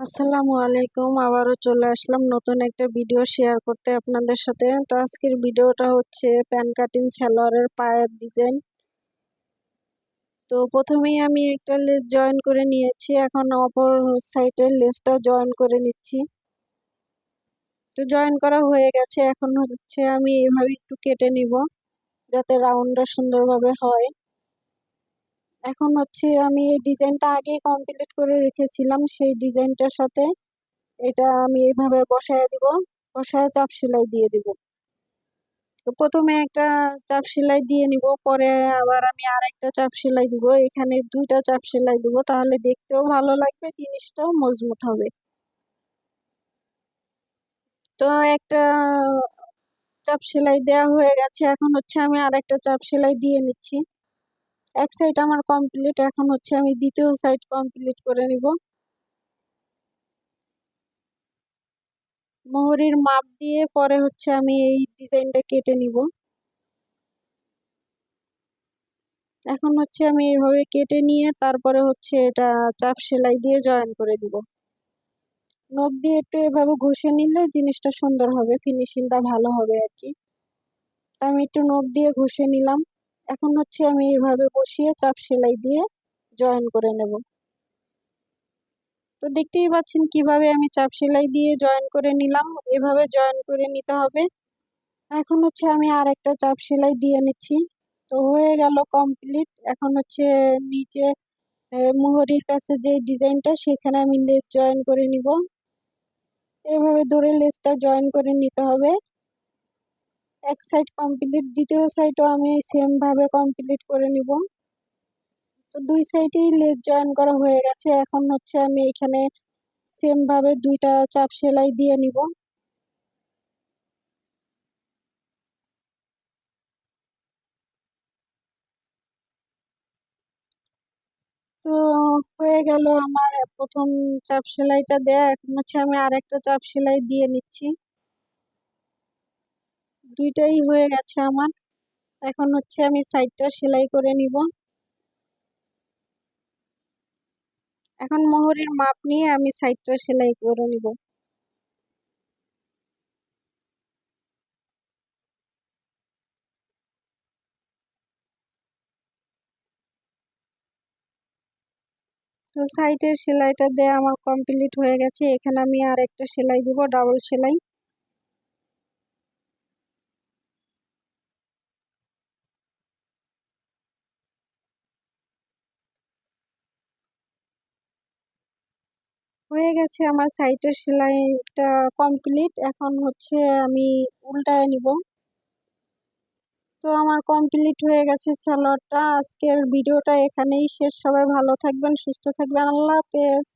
আসসালামু আলাইকুম, আবারও চলে আসলাম নতুন একটা ভিডিও শেয়ার করতে আপনাদের সাথে। তো আজকের ভিডিওটা হচ্ছে প্যান কাটিং সালোয়ারের পায়ের ডিজাইন। তো প্রথমেই আমি একটা লেস জয়েন করে নিয়েছি, এখন অপর সাইডের লেসটা জয়েন করে নিচ্ছি। তো জয়েন করা হয়ে গেছে, এখন হচ্ছে আমি এভাবে একটু কেটে নিব, যাতে রাউন্ডটা সুন্দরভাবে হয়। এখন হচ্ছে আমি এই ডিজাইনটা আগেই কমপ্লিট করে রেখেছিলাম, সেই ডিজাইনটার সাথে এটা আমি এইভাবে বসায় দিব, বসায় চাপ সেলাই দিয়ে দিব। তো প্রথমে একটা চাপ সেলাই দিয়ে নিব, পরে আবার আমি আর একটা চাপ সেলাই দিব, এখানে দুইটা চাপ সেলাই দিব, তাহলে দেখতেও ভালো লাগবে, জিনিসটাও মজবুত হবে। তো একটা চাপ সেলাই দেওয়া হয়ে গেছে, এখন হচ্ছে আমি আর একটা চাপ সেলাই দিয়ে নিচ্ছি। এক সাইড আমার কমপ্লিট এখন হচ্ছে আমি দ্বিতীয় সাইড কমপ্লিট করে নিব। মোহরির মাপ দিয়ে পরে হচ্ছে আমি এই ডিজাইনটা কেটে নিব। এখন হচ্ছে আমি এইভাবে কেটে নিয়ে তারপরে হচ্ছে এটা চাপ সেলাই দিয়ে জয়েন করে দিব। নখ দিয়ে একটু এভাবে ঘষে নিলে জিনিসটা সুন্দর হবে ফিনিশিংটা ভালো হবে আর কি। আমি একটু নখ দিয়ে ঘষে নিলাম। এখন হচ্ছে আমি এইভাবে বসিয়ে চাপ সেলাই দিয়ে জয়েন করে নেব। তো দেখতেই পাচ্ছেন কীভাবে আমি চাপ সেলাই দিয়ে জয়েন করে নিলাম, এভাবে জয়েন করে নিতে হবে। এখন হচ্ছে আমি আর একটা চাপ সেলাই দিয়ে নিচ্ছি। তো হয়ে গেল কমপ্লিট। এখন হচ্ছে নিচে মোহরির কাছে যে ডিজাইনটা, সেখানে আমি লেস জয়েন করে নিব। এভাবে ধরে লেসটা জয়েন করে নিতে হবে। এক সাইড কমপ্লিট দ্বিতীয় সাইডও আমি সেমভাবে কমপ্লিট করে নিব। তো দুই সাইডেই লেস জয়েন করা হয়ে গেছে। এখন হচ্ছে আমি এখানে সেমভাবে দুইটা চাপ সেলাই দিয়ে নিব। তো হয়ে গেল আমার প্রথম চাপ সেলাইটা দেয়া। এখন হচ্ছে আমি আরেকটা চাপ সেলাই দিয়ে নিচ্ছি। দুইটাই হয়ে গেছে আমার। এখন হচ্ছে আমি সাইডটা সেলাই করে নিব। এখন মোহরের মাপ নিয়ে আমি সাইডটা সেলাই করে নিব। তো সাইডের সেলাইটা দেয়া আমার কমপ্লিট হয়ে গেছে। এখানে আমি আর একটা সেলাই দিব ডাবল সেলাই। হয়ে গেছে আমার সাইটের সেলাইটা কমপ্লিট এখন হচ্ছে আমি উল্টায় নিব। তো আমার কমপ্লিট হয়ে গেছে সালোয়ারটা আজকের ভিডিওটা এখানেই শেষ। সবাই ভালো থাকবেন, সুস্থ থাকবেন। আল্লাহ হাফেজ।